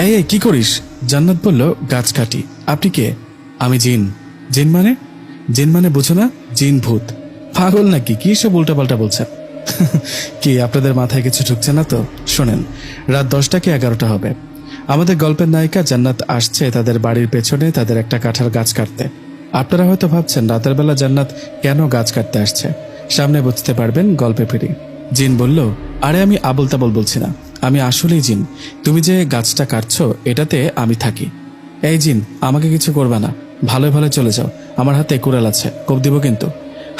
এই কি করিস? জান্নাত বলল, গাছ কাটি। আপনি কে? আমি জিন। জিন মানে? জিন মানে বুঝো না, জিন ভূত। পাগল নাকি? কি সব উল্টাপাল্টা বলছেন? কি, আপনাদের মাথায় কিছু ঢুকছে না তো? শোনেন, রাত দশটা কি এগারোটা হবে? আমাদের গল্পের নায়িকা জান্নাত আসছে তাদের বাড়ির পেছনে তাদের একটা কাঁঠাল গাছ কাটতে। আপনারা হয়তো ভাবছেন, রাতের বেলা জান্নাত কেন গাছ কাটতে আসছে? সামনে বুঝতে পারবেন গল্পে ফিরি জিন বলল, আরে আমি আবল তাবল বলছি না। আমি আসলেই জিন। তুমি যে গাছটা কাটছো, এটাতে আমি থাকি। এই জিন, আমাকে কিছু করবে না। ভালো ভালো চলে যাও। আমার হাতে কুড়াল আছে, কোপ দিব কিন্তু।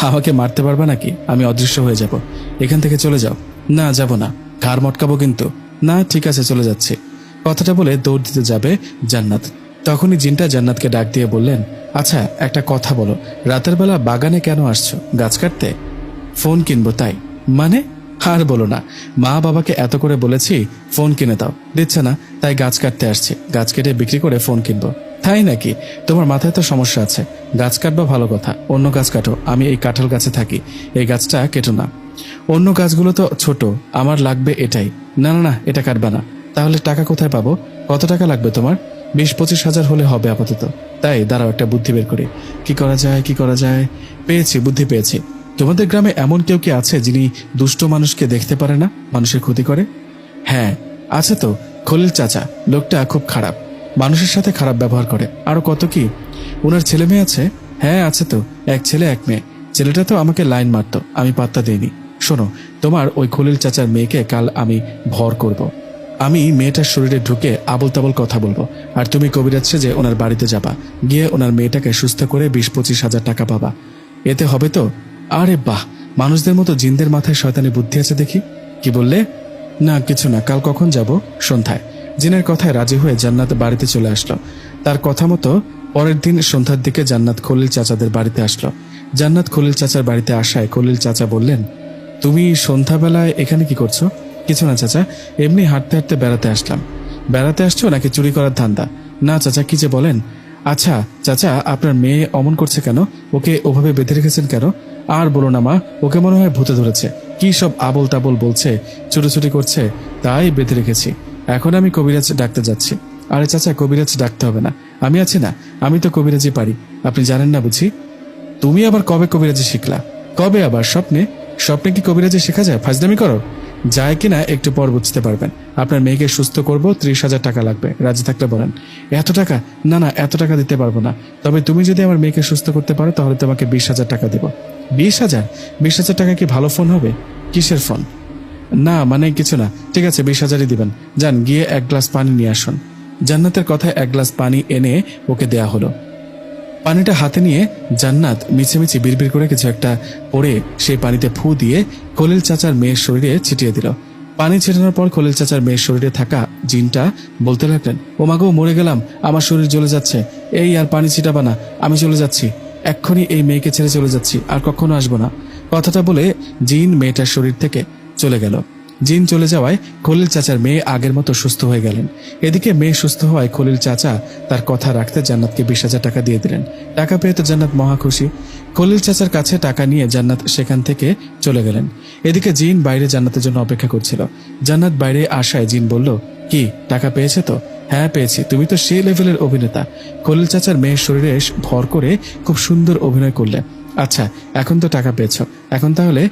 আমাকে মারতে পারবে নাকি? আমি অদৃশ্য হয়ে যাব। এখান থেকে চলে যাও। না, যাব না। ঘাড় মটকাবো কিন্তু। না, ঠিক আছে, চলে যাচ্ছে। কথাটা বলে দৌড় দিতে যাবে জান্নাত। তখনই জিনটা জান্নাতকে ডাক দিয়ে বললেন আচ্ছা একটা কথা বলো। রাতের বেলা বাগানে কেন আসছো? গাছ কাটতে? ফোন কিনবো, তাই। মানে? আর বলো না, মা বাবাকে এত করে বলেছি, ফোন কিনে দাও। দিচ্ছে না, তাই গাছ কাটতে আসছি। গাছ কেটে বিক্রি করে ফোন কিনবো। তাই নাকি? তোমার মাথায় তো সমস্যা আছে। গাছ কাটবা ভালো কথা। অন্য গাছ কাটো। আমি এই কাঁঠাল গাছে থাকি। এই গাছটা কেটো না। অন্য গাছগুলো তো ছোট। আমার লাগবে এটাই। না না না, এটা কাটবা না। তাহলে টাকা কোথায় পাবো? কত টাকা লাগবে তোমার? বিশ, পঁচিশ হাজার হলে হবে আপাতত। তাই দাঁড়াও একটা বুদ্ধি বের করি। কি করা যায়, কি করা যায়? পেয়েছি, বুদ্ধি পেয়েছি। তোমাদের গ্রামে এমন কেউ কি আছে যিনি দুষ্ট মানুষকে দেখতে পারে না, মানুষের ক্ষতি করে? হ্যাঁ আছে তো, খলিল চাচা, লোকটা খুব খারাপ, মানুষের সাথে খারাপ ব্যবহার করে। আরও কত কি? ওনার ছেলে মেয়ে আছে? হ্যাঁ আছে তো, এক ছেলে, এক মেয়ে। ছেলেটা তো আমাকে লাইন মারতো, আমি পাত্তা দেইনি। শোনো, তোমার ওই খলিল চাচার মেয়েকে কাল আমি ভর করব। আমি মেয়েটার শরীরে ঢুকে আবল তাবল কথা বলব, আর তুমি কবিরাজ যে ওনার বাড়িতে যাবা। গিয়ে ওনার মেয়েটাকে সুস্থ করে বিশ পঁচিশ হাজার টাকা পাবা। এতে হবে তো? আরে বাহ, মানুষদের মতো জিনদের মাথায় শয়তানি বুদ্ধি আছে দেখি। কি বললে? না, কিছু না, কাল কখন যাব? সন্ধ্যায়। জিনের কথায় রাজি হয়ে জান্নাত বাড়িতে চলে আসলো। তার কথা মতো পরের দিন সন্ধ্যার দিকে জান্নাত খলিল চাচাদের বাড়িতে আসলো। জান্নাত খলিল চাচার বাড়িতে আসায় খলিল চাচা বললেন, তুমি সন্ধ্যাবেলায় এখানে কি করছ? কিছু না চাচা, এমনি হাঁটতে হাঁটতে বেড়াতে আসলাম। বেড়াতে আসছো নাকি চুরি করার ধান্দা? না চাচা, কি যে বলেন? আচ্ছা চাচা, আপনার মেয়ে অমন করছে কেন? ওকে ওভাবে বেঁধে রেখেছেন কেন? আর বলো না, মা, ওকে মনে হয় ভূতে ধরেছে। কি সব আবল তাবল বলছে ছুটোছুটি করছে, তাই বেঁধে রেখেছি। এখন আমি কবিরাজ ডাকতে যাচ্ছি। আরে চাচা, কবিরাজ ডাকতে হবে না। আমি আছি না, আমি তো কবিরাজি পারি। আপনি জানেন না বুঝি? তুমি আবার কবে কবিরাজি শিখলা? কবে আবার স্বপ্নে? স্বপ্নে কি কবিরাজি শেখা যায়? ফাজদামি করো। যায় কিনা একটু পর বুঝতে পারবেন। আপনার মেয়েকে সুস্থ করব, ত্রিশ হাজার টাকা লাগবে। রাজি থাকলে বলেন। এত টাকা? না না, এত টাকা দিতে পারব না। তবে তুমি যদি আমার মেয়েকে সুস্থ করতে পারো, তাহলে তোমাকে বিশ হাজার টাকা দেবো। বিশ হাজার? বিশ হাজার টাকা কি ভালো ফোন হবে? কিসের ফোন? না মানে কিছু না। ঠিক আছে, বিশ হাজারই দিবেন। যান, গিয়ে এক গ্লাস পানি নিয়ে আসুন। জান্নাতের কথায় এক গ্লাস পানি এনে ওকে দেয়া হলো। পানিটা হাতে নিয়ে জান্নাত মিছেমিছি বিড়বিড় করে কিছু একটা পড়ে সেই পানিতে ফু দিয়ে খলিল চাচার মেয়ের শরীরে ছিটিয়ে দিল। পানি ছিটানোর পর খলিল চাচার মেয়ের শরীরে থাকা জিনটা বলতে লাগলেন ও মাগো মরে গেলাম, আমার শরীর জ্বলে যাচ্ছে। এই আর পানি ছিটাবা না, আমি চলে যাচ্ছি। এক্ষুনি এই মেয়েকে ছেড়ে চলে যাচ্ছি, আর কখনো আসব না। কথাটা বলে জিন মেয়েটার শরীর থেকে চলে গেল। জিন চলে যাওয়ায় খলিল চাচার মেয়ে আগের মতো সুস্থ হয়ে গেলেন। এদিকে মেয়ে সুস্থ হওয়ায় খলিল চাচা তার কথা রাখতে জান্নাতকে বিশ হাজার টাকা দিয়ে দিলেন। টাকা পেয়ে তো জান্নাত মহা খুশি। খলিল চাচার কাছে টাকা নিয়ে জান্নাত সেখান থেকে চলে গেলেন। এদিকে জিন বাইরে জান্নাতের জন্য অপেক্ষা করছিল। জান্নাত বাইরে আসায় জিন বলল, কি, টাকা পেয়েছে তো? হ্যাঁ পেয়েছি। তুমি তো সেই লেভেলের অভিনেতা। খলিল চাচার মেয়ের শরীরে ভর করে খুব সুন্দর অভিনয় করলে আচ্ছা এখন তো টাকা পেয়েছ। এখন তাহলে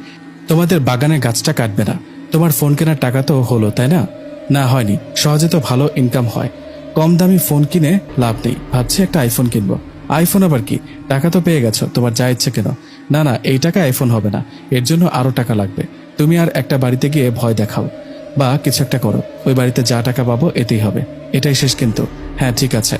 তোমাদের বাগানে গাছটা কাটবে না। তোমার ফোন কেনার টাকা তো হলো, তাই না? না, হয়নি। সহজে তো ভালো ইনকাম হয়। কম দামি ফোন কিনে লাভ নেই। ভাবছি একটা আইফোন কিনবো। আইফোন আবার কি? টাকা তো পেয়ে গেছো, তোমার যা ইচ্ছে কেন। না না, এই টাকা আইফোন হবে না। এর জন্য আরও টাকা লাগবে। তুমি আর একটা বাড়িতে গিয়ে ভয় দেখাও। বা কিছু একটা করো। ওই বাড়িতে যা টাকা পাবো, এতেই হবে। এটাই শেষ কিন্তু। হ্যাঁ ঠিক আছে।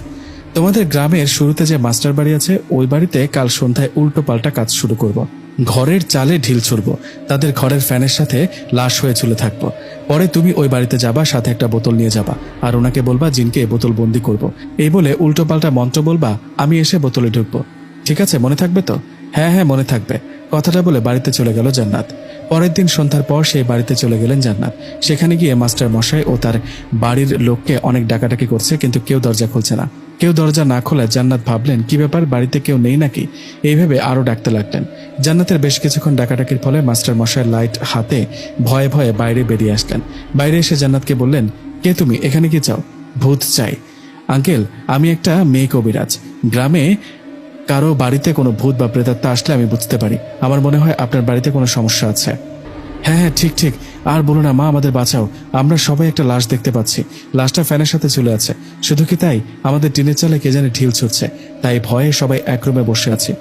তোমাদের গ্রামের শুরুতে যে মাস্টার বাড়ি আছে, ওই বাড়িতে কাল সন্ধ্যায় উল্টো পাল্টা কাজ শুরু করব। ঘরের চালে ঢিল ছুড়ব। তাদের ঘরের ফ্যানের সাথে লাশ হয়ে ঝুলে থাকব। পরে তুমি ওই বাড়িতে যাবা, সাথে একটা বোতল নিয়ে যাবা। আর ওনাকে বলবা, জিনকে বোতল বন্দি করব। এই বলে উল্টো পাল্টা মন্ত্র বলবা, আমি এসে বোতলে ঢুকবো। ঠিক আছে, মনে থাকবে তো? হ্যাঁ হ্যাঁ মনে থাকবে। কথাটা বলে বাড়িতে চলে গেল জান্নাত। পরের দিন সন্ধ্যার পর সেই বাড়িতে চলে গেলেন জান্নাত। সেখানে গিয়ে মাস্টার মশাই ও তার বাড়ির লোককে অনেক ডাকাডাকি করছে, কিন্তু কেউ দরজা খুলছে না। কেউ দরজা না খোলায় জান্নাত ভাবলেন, কি ব্যাপার, বাড়িতে কেউ নেই নাকি? এইভাবে আরও ডাকতে লাগলেন। জান্নাতের বেশ কিছুক্ষণ ডাকাডাকির ফলে মাস্টার মশাইয়ের লাইট হাতে ভয়ে ভয়ে বাইরে বেরিয়ে আসলেন। বাইরে এসে জান্নাতকে বললেন, কে তুমি? এখানে কি চাও? ভূত চাই। আঙ্কেল, আমি একটা মেয়ে কবিরাজ। গ্রামে কারও বাড়িতে কোনো ভূত বা প্রেতাত্মা আসলে আমি বুঝতে পারি। আমার মনে হয় আপনার বাড়িতে কোনো সমস্যা আছে। হ্যাঁ হ্যাঁ ঠিক ঠিক। আর বলো না, মা আমাদের বাঁচাও। আমরা সবাই একটা লাশ দেখতে পাচ্ছি। লাশটা ফ্যানের সাথে ঝুলে আছে। শুধু কি তাই? আমাদের টিনের চালে কে জানে ঢিল ছুটছে। তাই ভয়ে সবাই এক রুমে বসে আছি।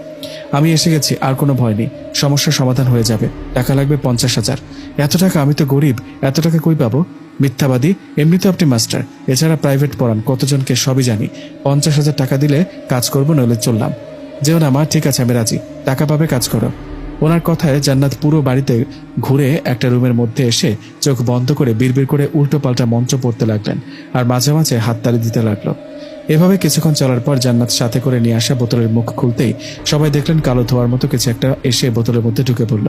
আমি এসে গেছি, আর কোনো ভয় নেই। সমস্যার সমাধান হয়ে যাবে। টাকা লাগবে পঞ্চাশ হাজার। এত টাকা, আমি তো গরিব। এত টাকা কই পাবো? মিথ্যাবাদী? এমনি তো আপনি মাস্টার। এছাড়া প্রাইভেট পড়ান, কতজনকে সবই জানি। পঞ্চাশ হাজার টাকা দিলে কাজ করব, নইলে চললাম। যেও না, মা, ঠিক আছে, আমি রাজি। টাকা পাবে, কাজ করো। ওনার কথায় জান্নাত পুরো বাড়িতে ঘুরে একটা রুমের মধ্যে এসে চোখ বন্ধ করে বিড়বিড় করে উল্টো পাল্টা মঞ্চ পড়তে লাগলেন আর মাঝে মাঝে হাততালি দিতে লাগল। এভাবে কিছুক্ষণ চলার পর জান্নাত সাথে করে নিয়ে আসা বোতলের মুখ খুলতেই সবাই দেখলেন কালো ধোয়ার মতো কিছু একটা এসে বোতলের মধ্যে ঢুকে পড়ল।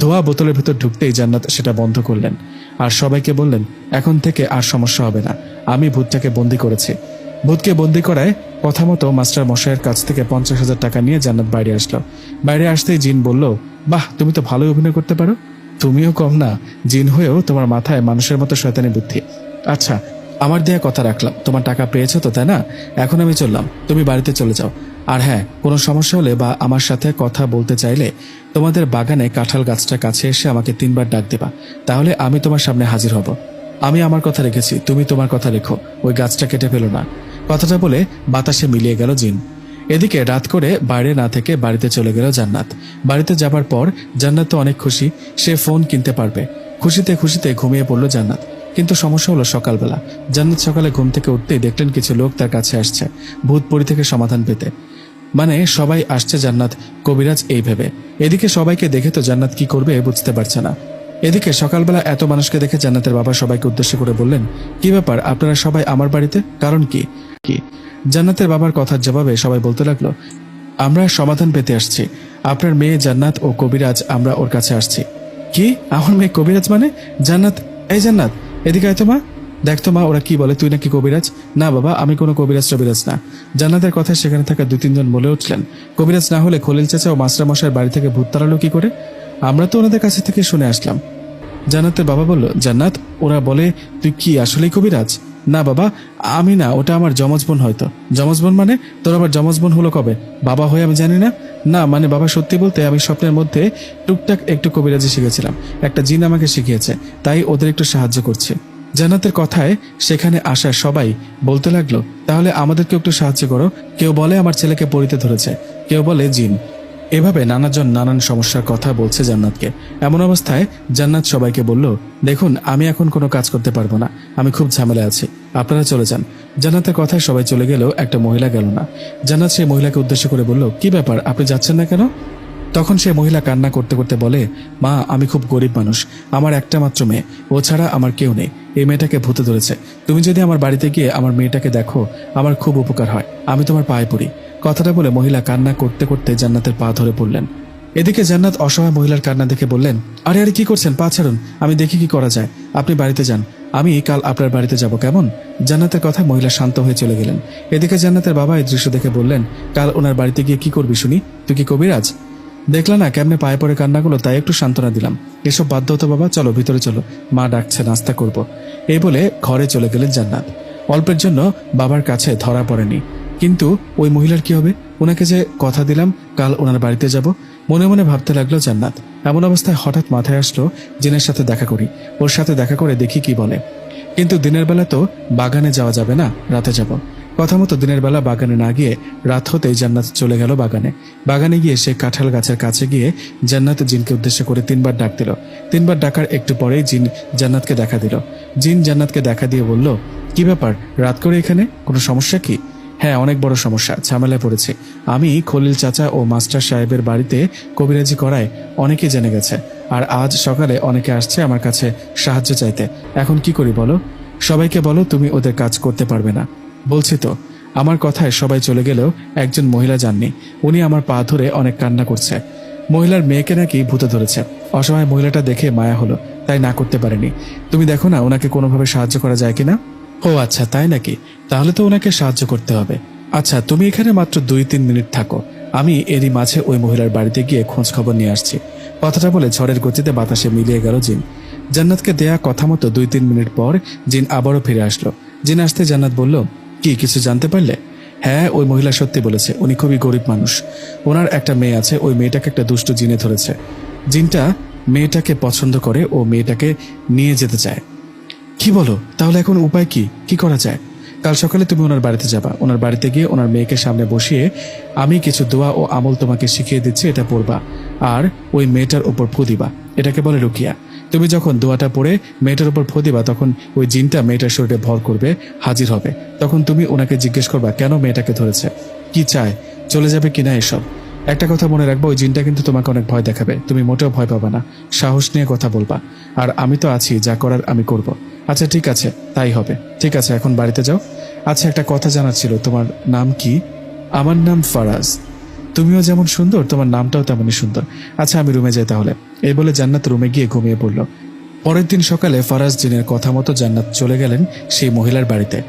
ধোয়া বোতলের ভিতর ঢুকতেই জান্নাত সেটা বন্ধ করলেন আর সবাইকে বললেন, এখন থেকে আর সমস্যা হবে না। আমি ভূতটাকে বন্দি করেছি। ভূতকে বন্দি করায় কথা মতো মাস্টার মশাইয়ের কাছ থেকে পঞ্চাশ হাজার টাকা নিয়ে জান্নাত বাইরে আসলো বাইরে আসতেই জিন বলল, বাহ, তুমি তো ভালোই অভিনয় করতে পারো। তুমিও কম না, জিন হয়েও তোমার মাথায় মানুষের মতো শয়তানি বুদ্ধি। আচ্ছা আমার দেয়া কথা রাখলাম। তোমার টাকা পেয়েছ তো, তাই না? এখন আমি চললাম। তুমি বাড়িতে চলে যাও। আর হ্যাঁ কোনো সমস্যা হলে বা আমার সাথে কথা বলতে চাইলে তোমাদের বাগানে কাঁঠাল গাছটা কাছে এসে আমাকে তিনবার ডাক দেবা। তাহলে আমি তোমার সামনে হাজির হব। আমি আমার কথা রেখেছি, তুমি তোমার কথা রেখো। ওই গাছটা কেটে ফেলো না। কথাটা বলে বাতাসে মিলিয়ে গেল জিন। এদিকে রাত করে বাইরে না থেকে বাড়িতে চলে গেল জান্নাত। বাড়িতে যাবার পর জান্নাত তো অনেক খুশি, সে ফোন কিনতে পারবে। খুশিতে খুশিতে ঘুমিয়ে পড়ল জান্নাত। কিন্তু সমস্যা হলো সকালবেলা। জান্নাত সকালে ঘুম থেকে উঠতেই দেখলেন কিছু লোক তার কাছে আসছে ভূতপরি থেকে সমাধান পেতে। মানে সবাই আসছে জান্নাত, কবিরাজ এই ভেবে। এদিকে সবাইকে দেখে তো জান্নাত কি করবে বুঝতে পারছে না। এদিকে সকালবেলা এত মানুষকে দেখে জান্নাতের বাবা সবাইকে উদ্দেশ্য করে বললেন, কি ব্যাপার, আপনারা সবাই আমার বাড়িতে? কারণ কি? কি? জান্নাতের বাবার কথার জবাবে সবাই বলতে লাগল, আমরা সমাধান পেতে আসছি। আপনার মেয়ে জান্নাত ও কবিরাজ, আমরা ওর কাছে আসছি। কি? আমার মেয়ে কবিরাজ মানে? জান্নাত? এই জান্নাত, এদিকে আয় তো মা। দেখ তো মা, ওরা কি বলে, তুই নাকি কবিরাজ? না বাবা, আমি কোনো কবিরাজ টবিরাজ না। জান্নাতের কথা সেখানে থাকা দু তিনজন বলে উঠলেন। কবিরাজ না হলে খলিল চাচা ও মাস্টার মশাইয়ের বাড়ি থেকে ভূত তাড়ালো কি করে? আমরা তো ওনাদের কাছে থেকে শুনে আসলাম। জান্নাতের বাবা বলল, জান্নাত, ওরা বলে, তুই কি আসলেই কবিরাজ? না বাবা, আমি না, ওটা আমার যমজ বোন হয়তো। যমজ বোন মানে তোর আবার যমজ বোন হলো কবে? বাবা হয়ে আমি জানি না। না মানে বাবা সত্যি বলতে আমি স্বপ্নের মধ্যে টুকটাক একটু কবিরাজি শিখেছিলাম। একটা জিন আমাকে শিখিয়েছে, তাই ওদের একটু সাহায্য করছে। জান্নাতের কথায় সেখানে আসা সবাই বলতে লাগল, তাহলে আমাদেরকে একটু সাহায্য করো। কেউ বলে আমার ছেলেকে পড়িতে ধরেছে, কেউ বলে জিন। এভাবে নানাজন নানান সমস্যার কথা বলছে জান্নাতকে। এমন অবস্থায় জান্নাত সবাইকে বলল, দেখুন, আমি এখন কোনো কাজ করতে পারব না। আমি খুব ঝামেলা আছি। আপনারা চলে যান। জান্নাতের কথায় সবাই চলে গেলেও একটা মহিলা গেল না। জান্নাত সেই মহিলাকে উদ্দেশ্য করে বলল, কি ব্যাপার, আপনি যাচ্ছেন না কেন? তখন সে মহিলা কান্না করতে করতে বলে, মা, আমি খুব গরিব মানুষ। আমার একটা মাত্র মেয়ে। ও ছাড়া আমার কেউ নেই। এই মেয়েটাকে ভূতে ধরেছে। তুমি যদি আমার বাড়িতে গিয়ে আমার মেয়েটাকে দেখো, আমার খুব উপকার হয়। আমি তোমার পায়ে পড়ি। কথাটা বলে মহিলা কান্না করতে করতে জান্নাতের পা ধরে পড়লেন। এদিকে জান্নাত অসহায় মহিলার কান্না দেখে বললেন, আরে আরে, কি করছেন? পা ছাড়ুন। আমি দেখি কি করা যায়। আপনি বাড়িতে যান। আমি কাল আপনার বাড়িতে যাব, কেমন? জান্নাতের কথা মহিলা শান্ত হয়ে চলে গেলেন। এদিকে জান্নাতের বাবা এই দৃশ্য দেখে বললেন, কাল ওনার বাড়িতে গিয়ে কি করবি শুনি? তুই কি কবিরাজ? দেখলা না কেমনে পায়ে পড়ে কান্নাগুলো, তাই একটু সান্ত্বনা দিলাম। এসব বাধ্য হতো বাবা, চলো, ভিতরে চলো। মা ডাকছে, নাস্তা করব। এই বলে ঘরে চলে গেলেন জান্নাত। অল্পের জন্য বাবার কাছে ধরা পড়েনি। কিন্তু ওই মহিলার কি হবে? ওনাকে যে কথা দিলাম, কাল ওনার বাড়িতে যাব। মনে মনে ভাবতে লাগল জান্নাত। এমন অবস্থায় হঠাৎ মাথায় আসলো জিনের সাথে দেখা করি। ওর সাথে দেখা করে দেখি কি বলে। কিন্তু দিনের বেলা তো বাগানে যাওয়া যাবে না, রাতে যাব। কথা মতো দিনের বেলা বাগানে না গিয়ে রাত হতেই জান্নাত চলে গেল বাগানে। বাগানে গিয়ে সে কাঁঠাল গাছের কাছে গিয়ে জান্নাত জিনকে উদ্দেশ্য করে তিনবার ডাক দিল। তিনবার ডাকার একটু পরেই জিন জান্নাতকে দেখা দিল। জিন জান্নাতকে দেখা দিয়ে বলল, কি ব্যাপার? রাত করে এখানে? কোনো সমস্যা কি? হ্যাঁ অনেক বড় সমস্যা, ঝামেলায় পড়েছে। আমি খলিল চাচা ও মাস্টার সাহেবের বাড়িতে কবিরাজি করায় অনেকে জেনে গেছে। আর আজ সকালে অনেকে আসছে আমার কাছে সাহায্য চাইতে। এখন কি করি বলো? সবাইকে বলো, তুমি ওদের কাজ করতে পারবে না। বলছি তো, আমার কথায় সবাই চলে গেলেও একজন মহিলা যাননি। উনি আমার পা ধরে অনেক কান্না করছে। মহিলার মেয়েকে নাকি ভূতে ধরেছে। অসহায় মহিলাটা দেখে মায়া হলো, তাই না করতে পারেনি। তুমি দেখো না, ওনাকে কোনোভাবে সাহায্য করা যায় কিনা? ও আচ্ছা তাই নাকি? তাহলে তো ওনাকে সাহায্য করতে হবে। আচ্ছা তুমি এখানে মাত্র দুই তিন মিনিট থাকো। আমি এরই মাঝে ওই মহিলার বাড়িতে গিয়ে খোঁজ খবর নিয়ে আসছি। কথাটা বলে ঝড়ের গতিতে বাতাসে মিলিয়ে গেল জিন। জান্নাতকে দেয়া কথা মতো দুই তিন মিনিট পর জিন আবারও ফিরে আসলো। জিন আসতে জান্নাত বলল, কি, কিছু জানতে পারলে? হ্যাঁ ওই মহিলা সত্যি বলেছে, উনি খুবই গরিব মানুষ। ওনার একটা মেয়ে আছে, ওই মেয়েটাকে একটা দুষ্ট জিনে ধরেছে। জিনটা মেয়েটাকে পছন্দ করে ও মেয়েটাকে নিয়ে যেতে চায়। কি বলো? তাহলে এখন উপায় কি? কি করা যায়? কাল সকালে তুমি ওনার বাড়িতে যাবা। ওনার বাড়িতে গিয়ে ওনার মেয়েকে সামনে বসিয়ে আমি কিছু দোয়া ও আমল তোমাকে শিখিয়ে দিচ্ছি, এটা পড়বা। আর ওই মেয়েটার উপর ফু দিবা। এটাকে বলে রুকিয়া। তুমি যখন দোয়াটা পড়ে মেয়েটার উপর ফু দিবা, তখন ওই জিনটা মেয়েটার শরীরে ভর করবে, হাজির হবে। তখন তুমি ওনাকে জিজ্ঞেস করবা, কেন মেয়েটাকে ধরেছে? কি চায়? চলে যাবে কিনা এসব? একটা কথা মনে রাখব, ওই জিনটা কিন্তু তোমাকে অনেক ভয় দেখাবে। তুমি মোটেও ভয় পাবা না। সাহস নিয়ে কথা বলবা। আর আমি তো আছি, যা করার আমি করব। আচ্ছা ঠিক আছে, তাই হবে। ঠিক আছে, এখন বাড়িতে যাও। আচ্ছা একটা কথা জানার ছিল, তোমার নাম কি? আমার নাম ফারাজ। তুমিও যেমন সুন্দর, তোমার নামটাও তেমনই সুন্দর। আচ্ছা আমি রুমে যাই তাহলে। এই বলে জান্নাত রুমে গিয়ে ঘুমিয়ে পড়ল। পরের দিন সকালে ফারাজ জিনের কথা মতো জান্নাত চলে গেলেন সেই মহিলার বাড়িতে।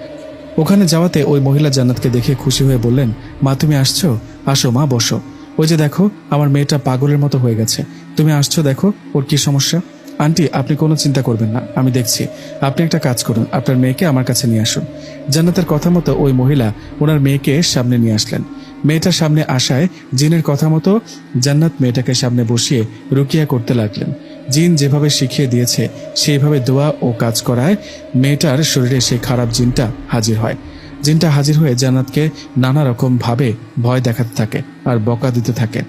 ওখানে যাওয়াতে ওই মহিলা জান্নাতকে দেখে খুশি হয়ে বললেন, মা, তুমি আসছো? আসো, মা, বসো। ওই যে দেখো, আমার মেয়েটা পাগলের মতো হয়ে গেছে। তুমি আসছো, দেখো, ওর কি সমস্যা? আন্টি, আপনি কোনো চিন্তা করবেন না, আমি দেখছি। আপনি একটা কাজ করুন, আপনার মেয়েকে আমার কাছে নিয়ে আসুন। জান্নাতের কথা মতো ওই মহিলা ওনার মেয়েকে সামনে নিয়ে আসলেন। মেয়েটার সামনে আসায় জিনের কথা মতো জান্নাত মেয়েটাকে সামনে বসিয়ে রুকিয়া করতে লাগলেন। জিন যেভাবে শিখিয়ে দিয়েছে, সেইভাবে দোয়া ও কাজ করায় মেয়েটার শরীরে সেই খারাপ জিনটা হাজির হয়। জিনটা হাজির হয়ে জান্নাতকে নানা রকম ভাবে ভয় দেখাতে থাকে আর বকা দিতে থাকে।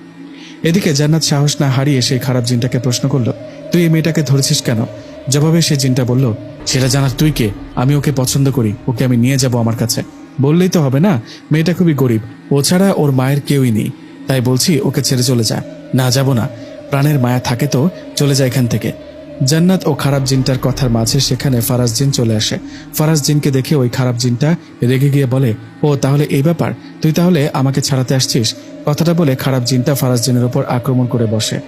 এদিকে জান্নাত সাহস না হারিয়ে সেই খারাপ জিনটাকে প্রশ্ন করল তুই এই মেয়েটাকে ধরেছিস কেন? জবাবে সে জিনটা বলল, সেটা জানার তুই কে? আমি ওকে পছন্দ করি, ওকে আমি নিয়ে যাব আমার কাছে। বললেই তো হবে না, মেয়েটা খুবই গরিব, ও ছাড়া ওর মায়ের কেউই নেই, তাই বলছি ওকে ছেড়ে চলে যা, না যাব না, প্রাণের মায়া থাকে তো, চলে যায় এখান থেকে। জান্নাত ও খারাপ জিনটার কথার মাঝে সেখানে ফারাজ জিন চলে আসে। ফারাজ জিনকে দেখে ওই খারাপ জিনটা রেগে গিয়ে বলে, ও, তাহলে এই ব্যাপার, তুই তাহলে আমাকে ছাড়াতে আসছিস? কথাটা বলে খারাপ জিনটা ফারাজ জিনের ওপর আক্রমণ করে বসে।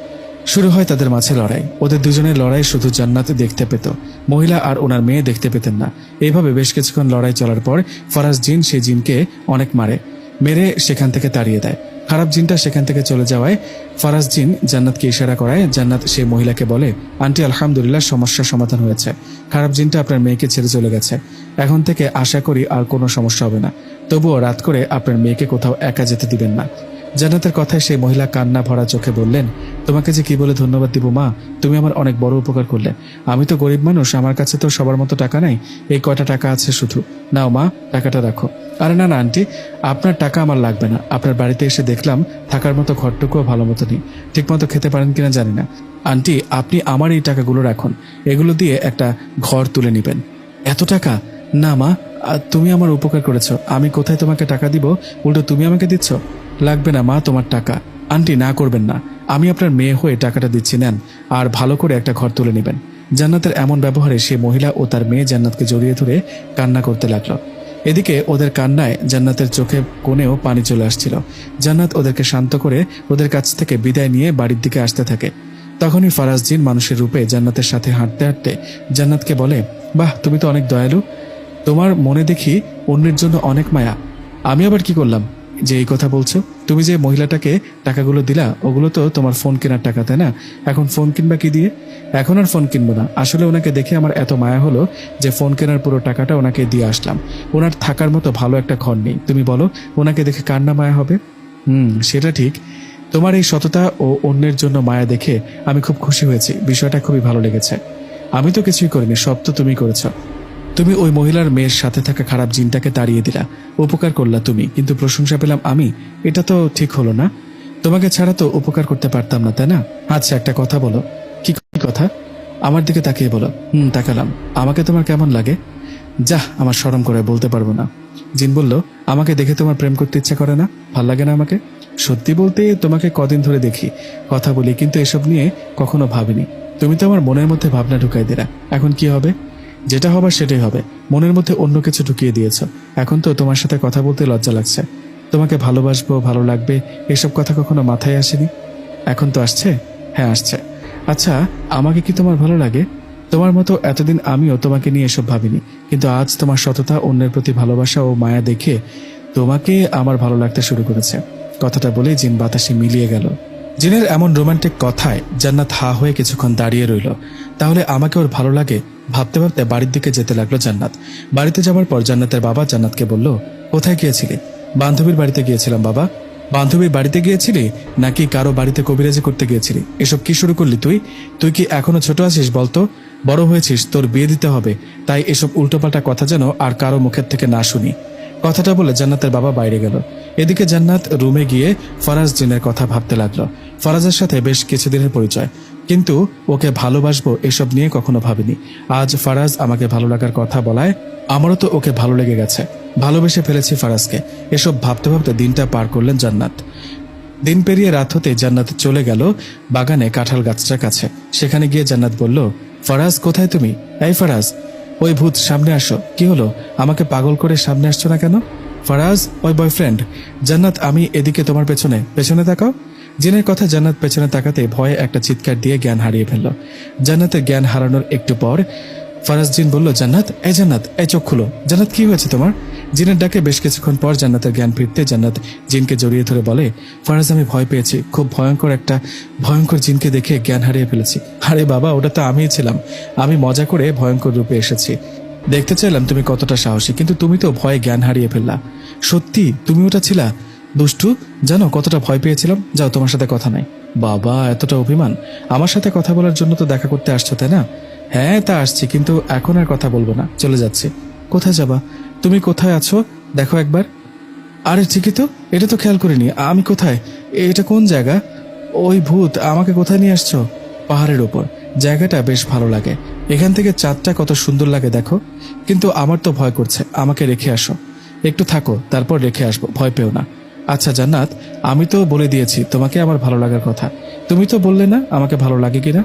শুরু হয় তাদের মাঝে লড়াই। ওদের দুজনের লড়াই শুধু জান্নাত দেখতে পেত। মহিলা আর ওনার মেয়ে দেখতে পেতেন না। এইভাবে বেশ কিছুক্ষণ লড়াই চলার পর ফারাজ জিন সেই জিনকে অনেক মারে, মেরে সেখান থেকে তাড়িয়ে দেয়। খারাপ জিনটা সেখান থেকে চলে যাওয়ায় ফারাজ জিন জান্নাতকে ইশারা করায়, জান্নাত সেই মহিলাকে বলে, আন্টি, আলহামদুলিল্লাহ সমস্যার সমাধান হয়েছে। খারাপ জিনটা আপনার মেয়েকে ছেড়ে চলে গেছে। এখন থেকে আশা করি আর কোনো সমস্যা হবে না। তবুও রাত করে আপনার মেয়েকে কোথাও একা যেতে দিবেন না। জান্নাতের কথায় সেই মহিলা কান্না ভরা চোখে বললেন, তোমাকে যে কি বলে ধন্যবাদ দিব, মা? তুমি আমার অনেক বড় উপকার করলে। আমি তো গরিব মানুষ, আমার কাছে তো সবার মতো টাকা নাই। এই কয়টা টাকা আছে শুধু? নাও, মা, টাকাটা রাখো। আরে না না, আন্টি, আপনার টাকা আমার লাগবে না। আপনার বাড়িতে এসে দেখলাম, থাকার মতো ঘরটুকুও ভালো মতো নেই। ঠিক মতো খেতে পারেন কিনা জানি না। আন্টি, আপনি আমার এই টাকাগুলো রাখুন। এগুলো দিয়ে একটা ঘর তুলে নেবেন। এত টাকা? না, মা তুমি আমার উপকার করেছ। আমি কোথায় তোমাকে টাকা দিব? উল্টো তুমি আমাকে দিচ্ছ? লাগবে না মা তোমার টাকা। আন্টি, না করবেন না। আমি আপনার মেয়ে হয়ে টাকাটা দিচ্ছি, নেন। আর ভালো করে একটা ঘর তুলে নেবেন। জান্নাতের এমন ব্যবহারে সে মহিলা ও তার মেয়ে জান্নাতকে জড়িয়ে ধরে কান্না করতে লাগল। এদিকে ওদের কান্নায় জান্নাতের চোখে কোণেও পানি চলে আসছিল। জান্নাত ওদেরকে শান্ত করে ওদের কাছ থেকে বিদায় নিয়ে বাড়ির দিকে আসতে থাকে। তখনই ফারাজ জিন মানুষের রূপে জান্নাতের সাথে হাঁটতে হাঁটতে জান্নাতকে বলে, বাহ, তুমি তো অনেক দয়ালু। তোমার মনে দেখি অন্যের জন্য অনেক মায়া। আমি আবার কি করলাম? যে এই কথা বলছো, তুমি যে মহিলাটাকে টাকাগুলো দিলা, ওগুলো তো তোমার ফোন কেনার টাকা, তাই না? এখন ফোন কিনবা কি দিয়ে? এখন আর ফোন কিনবো না। আসলে ওনাকে দেখে আমার এত মায়া হলো যে ফোন কেনার পুরো টাকাটা ওনাকে দিয়ে আসলাম। ওনার থাকার মতো ভালো একটা ঘর নেই। তুমি বলো, ওনাকে দেখে কার না মায়া হবে? হুম, সেটা ঠিক। তোমার এই সততা ও অন্যের জন্য মায়া দেখে আমি খুব খুশি হয়েছি। বিষয়টা খুবই ভালো লেগেছে। আমি তো কিছুই করিনি, সব তো তুমি করেছ। তুমি ওই মহিলার মেয়ের সাথে থাকা খারাপ জিনটাকে তাড়িয়ে দিলা। উপকার করলা তুমি, কিন্তু প্রশংসা পেলাম আমি। এটা তো ঠিক হলো না। তোমাকে ছাড়া তো উপকার করতে পারতাম না, তাই না? আচ্ছা একটা কথা বলো। কি কথা? আমার দিকে তাকিয়ে বলো। হুম, তাকালাম। আমাকে তোমার কেমন লাগে? যাহ, আমার সরম করে বলতে পারব না। জিন বলল, আমাকে দেখে তোমার প্রেম করতে ইচ্ছা করে না? ভালো লাগে না আমাকে? সত্যি বলতে তোমাকে কদিন ধরে দেখি। কথা বলি, কিন্তু এসব নিয়ে কখনো ভাবিনি। তুমি তো আমার মনের মধ্যে ভাবনা ঢুকাই দিলা। এখন কি হবে? যেটা হবার সেটাই হবে। মনের মধ্যে অন্য কিছু ঢুকিয়ে দিয়েছ। এখন তো তোমার সাথে কথা বলতে লজ্জা লাগছে। তোমাকে ভালোবাসবো, ভালো লাগবে, এসব কথা কখনো মাথায় আসেনি? এখন তো আসছে? হ্যাঁ আসছে। আচ্ছা আমাকে কি তোমার ভালো লাগে? তোমার মতো এতদিন আমিও তোমাকে নিয়ে এসব ভাবিনি। কিন্তু আজ তোমার সততা, অন্যের প্রতি ভালোবাসা ও মায়া দেখে তোমাকে আমার ভালো লাগতে শুরু করেছে। কথাটা বলে জিন বাতাসে মিলিয়ে গেল। জিনের এমন রোমান্টিক কথায় জান্নাত হা হয়ে কিছুক্ষণ দাঁড়িয়ে রইল। তাহলে আমাকে ওর ভালো লাগে? ভাবতে ভাবতে বাড়ির দিকে যেতে লাগল জান্নাত। বাড়িতে যাওয়ার পর জান্নাতের বাবা জান্নাতকে বলল, কোথায় গিয়েছিলি? বান্ধবীর বাড়িতে গিয়েছিলাম বাবা। বান্ধবীর বাড়িতে গিয়েছিলি নাকি কারও বাড়িতে কবিরাজি করতে গিয়েছিলি? এসব কি শুরু করলি তুই? তুই কি এখনও ছোট আছিস বলতো? বড় হয়েছিস, তোর বিয়ে দিতে হবে। তাই এসব উল্টোপাল্টা কথা যেন আর কারও মুখের থেকে না শুনি। কথাটা বলে জান্নাতের বাবা বাইরে গেল। এদিকে জান্নাত রুমে গিয়ে ফরাজ জিনের কথা ভাবতে লাগল। ফরাজের সাথে বেশ কিছুদিনের পরিচয়। কিন্তু ওকে ভালোবাসবো এসব নিয়ে কখনো ভাবিনি। আজ ফারাজ আমাকে ভালো লাগার কথা বলায়, আমারও তো ওকে ভালো লেগে গেছে। ভালোবেসে ফেলেছি ফারাজকে। এসব ভাবতে ভাবতে দিনটা পার করলেন জান্নাত। দিন পেরিয়ে রাত হতে জান্নাত চলে গেল বাগানে কাঁঠাল গাছটার কাছে। সেখানে গিয়ে জান্নাত বলল, ফারাজ, কোথায় তুমি? এই ফারাজ, ওই ভূত, সামনে আসো। কি হলো? আমাকে পাগল করে সামনে আসছো না কেন? ফারাজ, ওই বয়ফ্রেন্ড, জান্নাত, আমি এদিকে তোমার পেছনে। পেছনে তাকাও। জিনের কথা জান্নাত পেছনে তাকাতে ভয়ে একটা চিৎকার দিয়ে জ্ঞান হারিয়ে ফেলল। জান্নাতের জ্ঞান হারানোর একটু পর ফারাজ জিন বলল, জান্নাত, এ জান্নাত এই চোখ খুলো। জান্নাত, কি হয়েছে তোমার? জিনের ডাকে বেশ কিছুক্ষণ পর জান্নাতের জ্ঞান ফিরতে জান্নাত জিনকে জড়িয়ে ধরে বলে, ফারাজ, আমি ভয় পেয়েছি। খুব ভয়ঙ্কর একটা, ভয়ঙ্কর জিনকে দেখে জ্ঞান হারিয়ে ফেলেছি। আরে বাবা, ওটা তো আমিই ছিলাম। আমি মজা করে ভয়ঙ্কর রূপে এসেছি। দেখতে চাইলাম তুমি কতটা সাহসী, কিন্তু তুমি তো ভয়ে জ্ঞান হারিয়ে ফেললা। সত্যি, তুমি ওটা ছিলা? দুষ্টু, জানো কতটা ভয় পেয়েছিলাম? যাও, তোমার সাথে কথা নাই। বাবা, এতটা অভিমান। আমার সাথে কথা বলার জন্য তো দেখা করতে আসছো, তাই না? হ্যাঁ তা আসছি, কিন্তু এখন আর কথা বলব না। চলে যাচ্ছি। কোথায় যাবা? তুমি কোথায় আছো? দেখো একবার। আরে, ঠিকই তো। এটা তো খেয়াল করিনি। আমি কোথায়? এটা কোন জায়গা? ওই ভূত, আমাকে কোথায় নিয়ে আসছো? পাহাড়ের ওপর। জায়গাটা বেশ ভালো লাগে। এখান থেকে চাঁদটা কত সুন্দর লাগে, দেখো। কিন্তু আমার তো ভয় করছে। আমাকে রেখে আসো। একটু থাকো, তারপর রেখে আসব। ভয় পেও না। আচ্ছা জান্নাত, আমি তো বলে দিয়েছি, তোমাকে আমার ভালো লাগার কথা। তুমি তো বললে না আমাকে ভালো লাগে কিনা?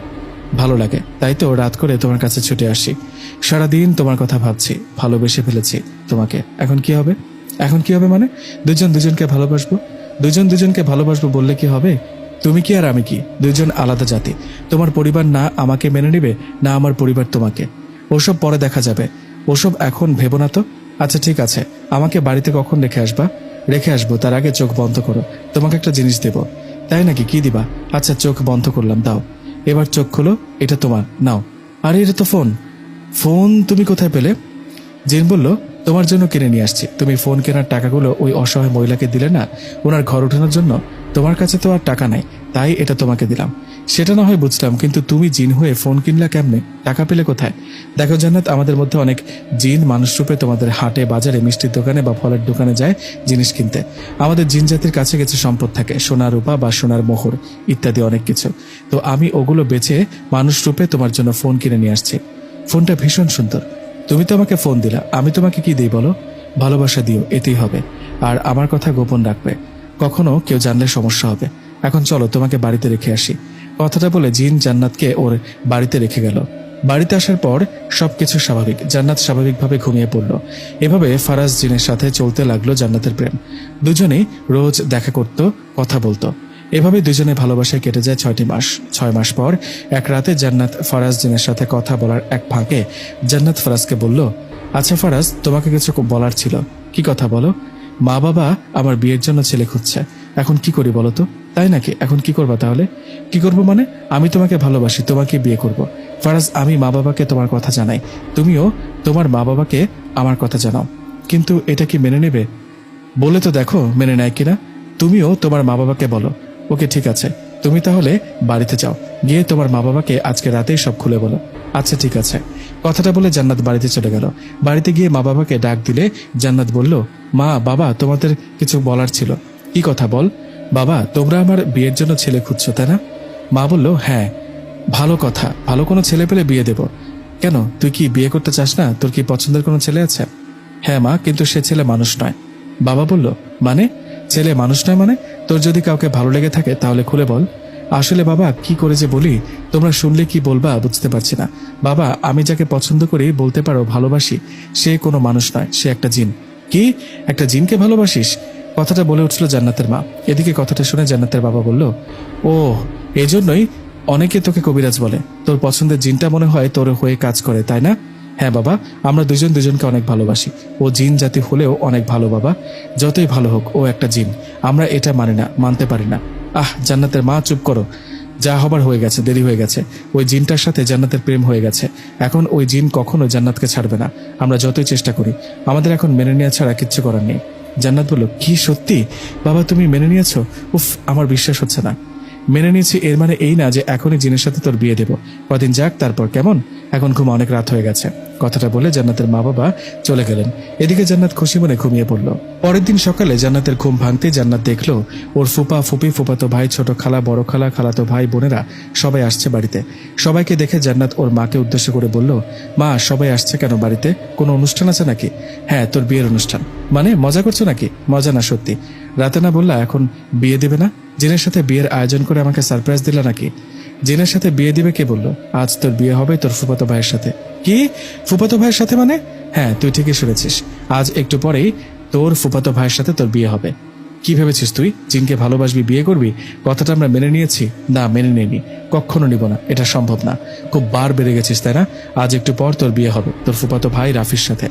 ভালো লাগে, তাই তো রাত করে তোমার কাছে ছুটে আসি। সারাদিন তোমার কথা ভাবছি, ভালোবেসে ফেলেছি তোমাকে। এখন কি হবে? এখন কি হবে মানে? দুজন দুজনকে ভালোবাসবো? দুজন দুজনকে ভালোবাসবো বললে কি হবে? তুমি কি আর আমি কি? দুজন আলাদা জাতি। তোমার পরিবার না আমাকে মেনে নেবে, না আমার পরিবার তোমাকে। ওসব পরে দেখা যাবে। ওসব এখন ভেবো না তো? আচ্ছা ঠিক আছে। আমাকে বাড়িতে কখন রেখে আসবা? রেখে আসব, তার আগে চোখ বন্ধ করো। তোমাকে একটা জিনিস দেব। তাই নাকি কি দিবা? আচ্ছা চোখ বন্ধ করলাম, দাও। এবার চোখ খুলো, এটা তোমার, নাও। আরে, এটা তো ফোন। ফোন তুমি কোথায় পেলে? জিন বলল, তোমার জন্য কিনে নিয়ে আসছি। তুমি ফোন কেনার টাকাগুলো ওই অসহায় মহিলাকে দিলে না? ওনার ঘর ওঠানোর জন্য তোমার কাছে তো আর টাকা নাই, তাই এটা তোমাকে দিলাম। সেটা না হয় বুঝলাম কিন্তু তুমি জিন হয়ে ফোন কিনলা কেমনে? টাকা পেলে কোথায়? দেখো জান্নাত, আমাদের মধ্যে অনেক জিন মানুষ রূপে তোমাদের হাটে, বাজারে, মিষ্টির দোকানে বা ফলের দোকানে যায় জিনিস কিনতে। আমাদের জিন জাতির কাছে কিছু সম্পদ থাকে সোনা রূপা বা সোনার মোহর ইত্যাদি অনেক কিছু। তো আমি ওগুলো বেচে মানুষ রূপে তোমার জন্য ফোন কিনে নিয়ে আসছি। ফোনটা ভীষণ সুন্দর। তুমি তো আমাকে ফোন দিলা, আমি তোমাকে কি দিই বলো? ভালোবাসা দিও, এতেই হবে। আর আমার কথা গোপন রাখবে। কখনো কেউ জানলে সমস্যা হবে। এখন চলো, তোমাকে বাড়িতে রেখে আসি। কথাটা বলে জিন জান্নাতকে ওর বাড়িতে রেখে গেল। বাড়িতে আসার পর সবকিছু স্বাভাবিক। জান্নাত স্বাভাবিকভাবে ঘুমিয়ে পড়ল। এভাবে ফারাজ জিনের সাথে চলতে লাগল জান্নাতের প্রেম। দুজনেই রোজ দেখা করত, কথা বলতো। এভাবে দুজনে ভালোবাসায় কেটে যায় ছয়টি মাস। ছয় মাস পর এক রাতে জান্নাত ফারাজ জিনের সাথে কথা বলার এক ফাঁকে জান্নাত ফারাজকে বলল আচ্ছা ফারাজ, তোমাকে কিছু বলার ছিল। কি কথা বলো? মা বাবা আমার বিয়ের জন্য ছেলে খুঁজছে। এখন কি করি বলো তো? তাই নাকি? এখন কি করবা তাহলে? কি করব মানে? আমি তোমাকে ভালোবাসি, তোমাকে বিয়ে করব। ফারাজ, আমি মা বাবাকে তোমার কথা জানাই। তুমিও তোমার মা বাবাকে আমার কথা জানাও। কিন্তু এটা কি মেনে নেবে? বলে তো দেখো মেনে নেয় কিনা। তুমিও তোমার মা বাবাকে বলো। ওকে, ঠিক আছে। তুমি তাহলে বাড়িতে যাও। গিয়ে তোমার মা বাবাকে আজকে রাতেই সব খুলে বলো। আচ্ছা ঠিক আছে। কথাটা বলে জান্নাত বাড়িতে চলে গেল। বাড়িতে গিয়ে মা বাবাকে ডাক দিলে জান্নাত বলল, মা, বাবা, তোমাদের কিছু বলার ছিল। কি কথা বল? বাবা, তোমরা আমার বিয়ের জন্য ছেলে খুঁজছো, তাই না? মা বলল হ্যাঁ ভালো কথা। ভালো কোনো ছেলে পেলে বিয়ে দেব। কেন? তুই কি বিয়ে করতে চাস না? তোর কি পছন্দের কোনো ছেলে আছে? হ্যাঁ মা, কিন্তু সে ছেলে মানুষ নয়। বাবা বলল মানে? ছেলে মানুষ নয় মানে? তোর যদি কাউকে ভালো লেগে থাকে, তাহলে খুলে বল। আসলে বাবা, কি করে যে বলি? তোমরা শুনলে কি বলবা বুঝতে পারছি না। বাবা, আমি যাকে পছন্দ করি বলতে পারো ভালোবাসি। সে কোনো মানুষ নয়, সে একটা জিন। কি? একটা জিনকে ভালোবাসিস? কথাটা বলে উঠছিল জান্নাতের মা। এদিকে কথাটা শুনে জান্নাতের বাবা বলল, ও, এজন্যই অনেকে তোকে কবিরাজ বলে। তোর পছন্দের জিনটা মনে হয় তোর হয়ে কাজ করে, তাই না? হ্যাঁ বাবা, আমরা দুজন দুজনকে অনেক ভালোবাসি। ও জিন জাতি হলেও অনেক ভালো বাবা। যতই ভালো হোক, ও একটা জিন। আমরা এটা মানি না, মানতে পারি না। আহ, জান্নাতের মা, চুপ করো। যা হবার হয়ে গেছে, দেরি হয়ে গেছে। ওই জিনটার সাথে জান্নাতের প্রেম হয়ে গেছে। এখন ওই জিন কখনো জান্নাতকে ছাড়বে না। আমরা যতই চেষ্টা করি, আমাদের এখন মেনে নেওয়া ছাড়া কিচ্ছু করার নেই। জান্নাত বলল, কি সত্যি? বাবা, তুমি মেনে নিয়েছো? উফ, আমার বিশ্বাস হচ্ছে না। মেনে নিয়েছি এর মানে এই না যে এখনই জিনের সাথে তোর বিয়ে দেব। কদিন যাক, তারপর কেমন? এখন ঘুম অনেক রাত হয়ে গেছে। কথাটা বলে জান্নাতের মা বাবা চলে গেলেন। এদিকে জান্নাত খুশি মনে ঘুমিয়ে পড়ল। পরের দিন সকালে জান্নাতের ঘুম ভাঙতে জান্নাত দেখল, ওর ফুপা ফুপি, ফুপাতো ভাই, ছোট খালা, বড় খালা, খালাতো ভাই, বোনেরা সবাই আসছে বাড়িতে। সবাইকে দেখে জান্নাত ওর মাকে উদ্দেশ্য করে বলল, মা, সবাই আসছে কেন বাড়িতে? কোনো অনুষ্ঠান আছে নাকি? হ্যাঁ তোর বিয়ের অনুষ্ঠান। মানে মজা করছ নাকি? মজা না, সত্যি। রাতে না বললা এখন বিয়ে দেবে না? জেনের সাথে বিয়ের আয়োজন করে আমাকে সারপ্রাইজ দিলা নাকি? জেনের সাথে বিয়ে দিবে কে বলল? আজ তোর বিয়ে হবে তোর ফুপাতো ভাইয়ের সাথে। কি? ফুফাতো ভাইয়ের সাথে মানে? হ্যাঁ তুই ঠিকই শুনেছিস। আজ একটু পরেই তোর ফুফাতো ভাইয়ের সাথে তোর বিয়ে হবে। কি ভেবেছিস তুই? জিনকে ভালোবাসবি, বিয়ে করবি? কথাটা আমরা মেনে নিয়েছি? না, মেনে নিইনি। কখনো নিব না। এটা সম্ভব না। খুব বার বেড়ে গেছিস, তাই না? আজ একটু পর তোর বিয়ে হবে, তোর ফুফাতো ভাই রাফির সাথে।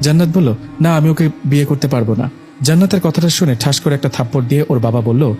জান্নাত বলল, না, আমি ওকে বিয়ে করতে পারব না। জান্নাতের কথাটা শুনে ঠাস করে একটা থাপ্পড় দিয়ে ওর বাবা বলল